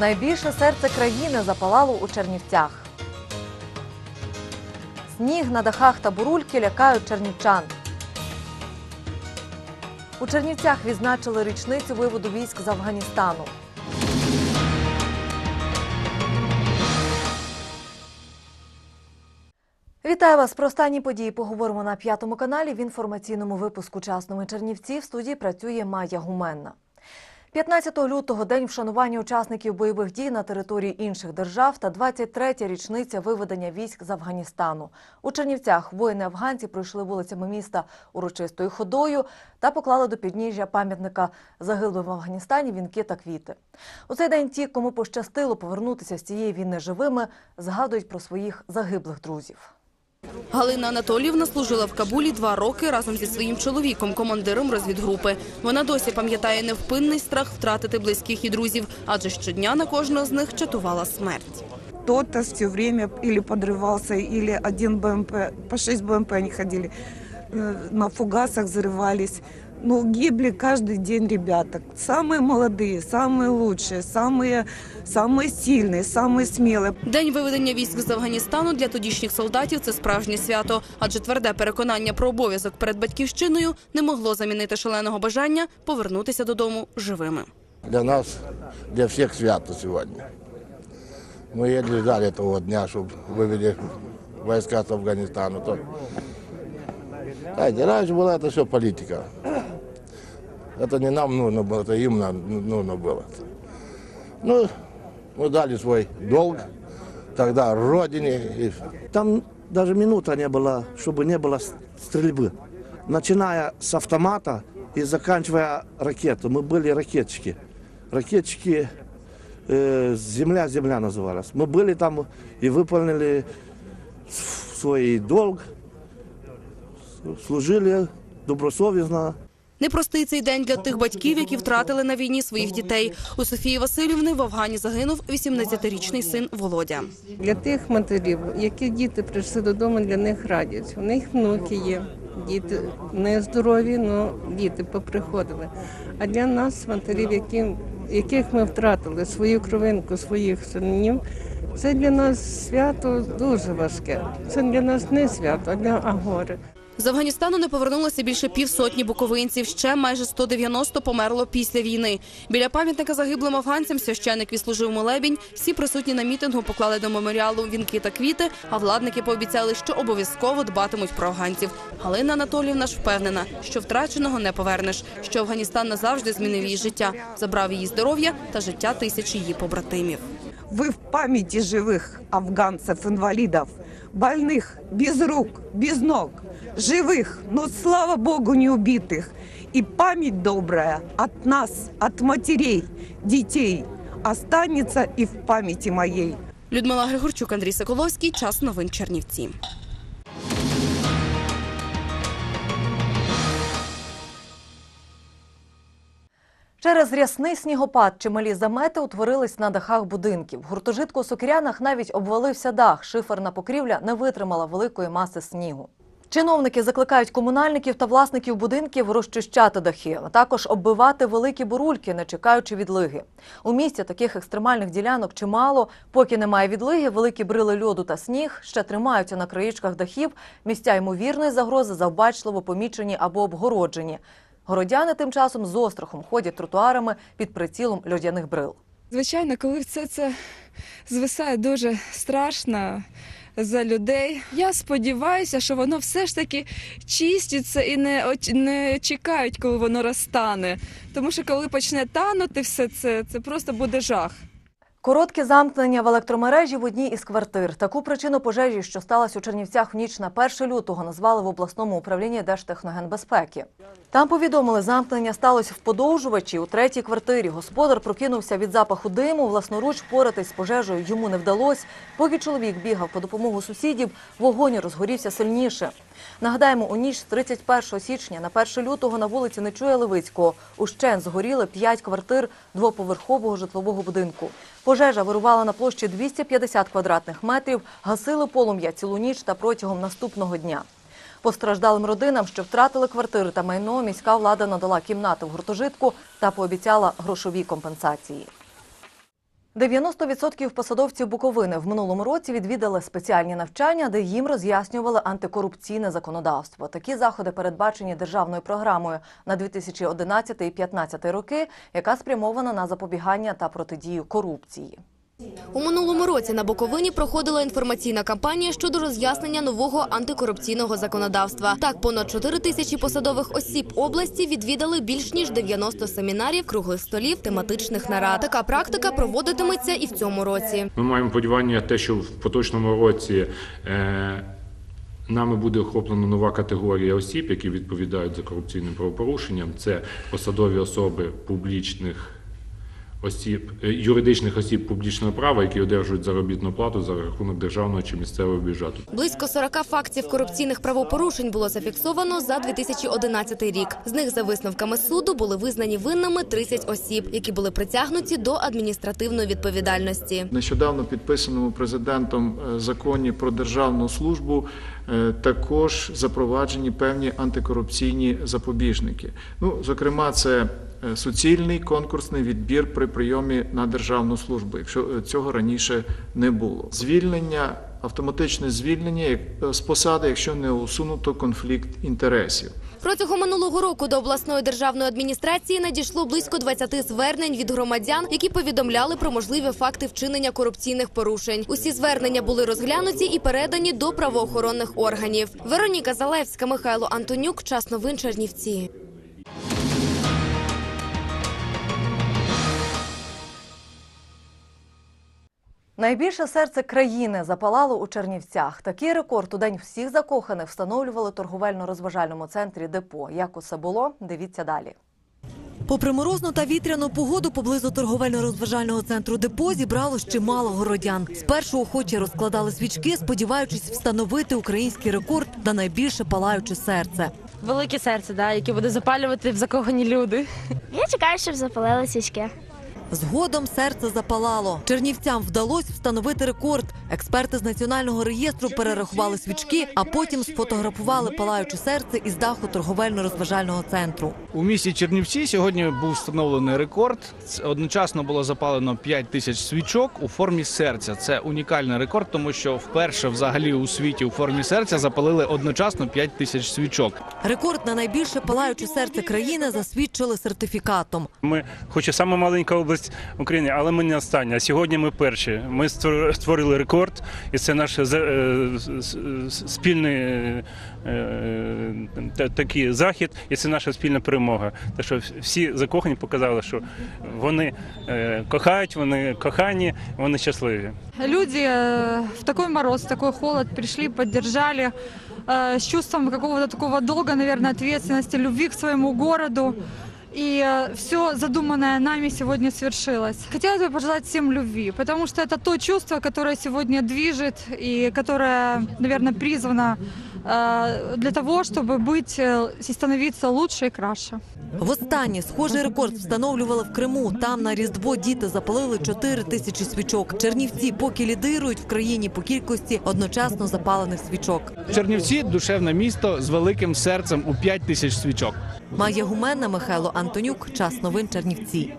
Найбільше серце країни запалало у Чернівцях. Сніг на дахах та бурульки лякають чернівчан. У Чернівцях відзначили річницю виводу військ з Афганістану. Вітаю вас про останні події. Поговоримо на п'ятому каналі в інформаційному випуску «Часними Чернівці. В студії працює Майя Гуменна. 15 лютого день вшанування учасників бойових дій на території інших держав та 23-я річниця виведення військ з Афганістану. У Чернівцях воїни-афганці пройшли вулицями міста урочистою ходою та поклали до підніжжя пам'ятника загиблим в Афганістані вінки та квіти. У цей день ті, кому пощастило повернутися з цієї війни живими, згадують про своїх загиблих друзів. Галина Анатоліївна служила в Кабулі два роки разом зі своїм чоловіком, командиром розвідгрупи. Вона досі пам'ятає невпинний страх втратити близьких і друзів, адже щодня на кожного з них чатувала смерть. кто-то все время или подрывался, или один БМП, по 6 БМП они ходили, э, на фугасах взрывались. Ну, гибли каждый день ребята. Самые молодые, самые лучшие, самые, самые сильные, самые смелые. День виведення військ з Афганістану для тодішніх солдатів це справжнє свято, адже тверде переконання про обов'язок перед батьківщиною не могло замінити шаленого бажання повернутися додому живими. Для нас, для всех свято сегодня. Мы еле ждали этого дня, чтобы вывели войска с Афганистана. То... Знаете, раньше была это все политика. Это не нам нужно было, это им на- нужно было. Ну, мы дали свой долг тогда Родине. И Там даже минута не было, чтобы не было с- стрельбы. Начиная с автомата и заканчивая ракету. Мы были ракетчики. Ракетчики э, «Земля-земля» называлась. Мы были там и выполнили с- свой долг, с- служили добросовестно. Непростий цей день для тих батьків, які втратили на війні своїх дітей. У Софії Васильівни в Афгані загинув 18-річний син Володя. Для тих матерів, які діти прийшли додому, для них радість. У них внуки є, діти не здорові, але діти поприходили. А для нас, матерів, яких ми втратили свою кровинку, своїх синів, це для нас свято дуже важке. Це для нас не свято, а для агори. З Афганістану не повернулося більше півсотні буковинців. Ще майже 190 померло після війни. Біля пам'ятника загиблим афганцям священик відслужив молебінь. Всі присутні на мітингу поклали до меморіалу вінки та квіти. А владники пообіцяли, що обов'язково дбатимуть про афганців. Галина Анатоліївна ж впевнена, що втраченого не повернеш. Що Афганістан назавжди змінив її життя, забрав її здоров'я та життя тисяч її побратимів. Вы в памяти живых афганцев, инвалидов, больных, без рук, без ног, живых, но, слава Богу, не убитых. И память добрая от нас, от матерей, детей, останется и в памяти моей. Людмила Григорчук, Андрій Соколовський. Час новин Чернівці. Через рясний снігопад чималі замети утворились на дахах будинків. В гуртожитку у Сокирянах навіть обвалився дах. Шиферна покрівля не витримала великої маси снігу. Чиновники закликають комунальників та власників будинків розчищати дахи, а також оббивати великі бурульки, не чекаючи відлиги. У місті таких екстремальних ділянок чимало. Поки немає відлиги, великі брили льоду та сніг ще тримаються на краєчках дахів. Місця ймовірної загрози завбачливо помічені або обгороджені. Городяни тим часом з острахом ходять тротуарами під прицілом льодяних брил. Звичайно, коли все це звисає дуже страшно за людей. Я сподіваюся, що воно все ж таки чиститься і не, не чекають, коли воно розтане. Тому що коли почне танути все це, це просто буде жах. Коротке замкнення в електромережі в одній із квартир. Таку причину пожежі, що сталася у Чернівцях в ніч на 1 лютого, назвали в обласному управлінні Держтехногенбезпеки. Там повідомили, замкнення сталося в подовжувачі у третій квартирі. Господар прокинувся від запаху диму. Власноруч впоратись з пожежею йому не вдалося. Поки чоловік бігав по допомогу сусідів, вогонь розгорівся сильніше. Нагадаємо, у ніч з 31 січня на 1 лютого на вулиці Нечуя Левицького ущен згоріли п'ять квартир двоповерхового житлового будинку. Пожежа вирувала на площі 250 квадратних метрів, гасили полум'я цілу ніч та протягом наступного дня. Постраждалим родинам, що втратили квартири та майно, міська влада надала кімнати в гуртожитку та пообіцяла грошові компенсації. 90% посадовців Буковини в минулому році відвідали спеціальні навчання, де їм роз'яснювали антикорупційне законодавство. Такі заходи передбачені державною програмою на 2011 і 2015 роки, яка спрямована на запобігання та протидію корупції. У минулому році на Буковині проходила інформаційна кампанія щодо роз'яснення нового антикорупційного законодавства. Так, понад 4 тисячі посадових осіб області відвідали більш ніж 90 семінарів, круглих столів, тематичних нарад. Така практика проводитиметься і в цьому році. Ми маємо сподівання, те, що в поточному році е, нами буде охоплена нова категорія осіб, які відповідають за корупційним правопорушенням. Це посадові особи публічних осіб, е, юридичних осіб публічного права, які одержують заробітну плату за рахунок державного чи місцевого бюджету. Близько 40 фактів корупційних правопорушень було зафіксовано за 2011 рік. З них, за висновками суду, були визнані винними 30 осіб, які були притягнуті до адміністративної відповідальності. нещодавно підписаному президентом е, законі про державну службу е, також запроваджені певні антикорупційні запобіжники. Ну, зокрема, це суцільний конкурсний відбір при прийомі на державну службу, якщо е, цього раніше не було. Звільнення, автоматичне звільнення е, з посади, якщо не усунуто конфлікт інтересів. Протягом минулого року до обласної державної адміністрації надійшло близько 20 звернень від громадян, які повідомляли про можливі факти вчинення корупційних порушень. Усі звернення були розглянуті і передані до правоохоронних органів. Вероніка Залевська, Михайло Антонюк. Час новин Чернівці. Найбільше серце країни запалало у Чернівцях. Такий рекорд у день всіх закоханих встановлювали торговельно-розважальному центрі депо. Як усе було, дивіться далі. Попри морозну та вітряну погоду поблизу торговельно-розважального центру депо зібралось чимало городян. Спершу охочі розкладали свічки, сподіваючись встановити український рекорд на найбільше палаюче серце. велике серце, да, яке буде запалювати в закохані люди. Я чекаю, щоб запалили свічки. Згодом серце запалало. Чернівцям вдалося встановити рекорд. Експерти з національного реєстру перерахували свічки, а потім сфотографували палаюче серце із даху торговельно-розважального центру. У місті Чернівці сьогодні був встановлений рекорд. Одночасно було запалено 5 тисяч свічок у формі серця. Це унікальний рекорд, тому що вперше взагалі у світі у формі серця запалили одночасно 5 тисяч свічок. Рекорд на найбільше палаюче серце країни засвідчили сертифікатом. Ми, хоч і саме маленька область України, але ми не остання. Сьогодні ми перші. Ми створ- створили рекорд, і це наш е, спільний е, е, та- такий захід, і це наша спільна перемога. Так що всі закохані показали, що вони кохають, вони кохані, вони щасливі. Люди в такой мороз, в такой холод пришли, поддержали э, с чувством какого-то такого долга, наверное, ответственности, любви к своему городу И все задуманное нами сегодня свершилось. Хотелось бы пожелать всем любви, потому что это то чувство, которое сегодня движет и которое, наверное, призвано э, для того, чтобы быть э, и становиться лучше и краше. Востаннє схожий рекорд встановлювали в Криму. Там на Різдво діти запалили 4 тисячі свічок. Чернівці поки лідирують в країні по кількості одночасно запалених свічок. Чернівці душевне місто з великим серцем у 5 тисяч свічок. Має Гуменна, Михайло Антонюк. Час новин Чернівці.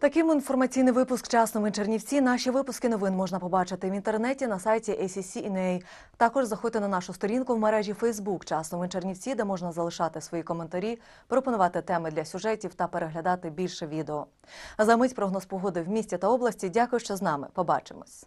Таким інформаційний випуск «Час новин Чернівці». Наші випуски новин можна побачити в інтернеті на сайті ACC.NA. Також заходьте на нашу сторінку в мережі Facebook «Час новин Чернівці», де можна залишати свої коментарі, пропонувати теми для сюжетів та переглядати більше відео. За мить прогноз погоди в місті та області. Дякую, що з нами. Побачимось.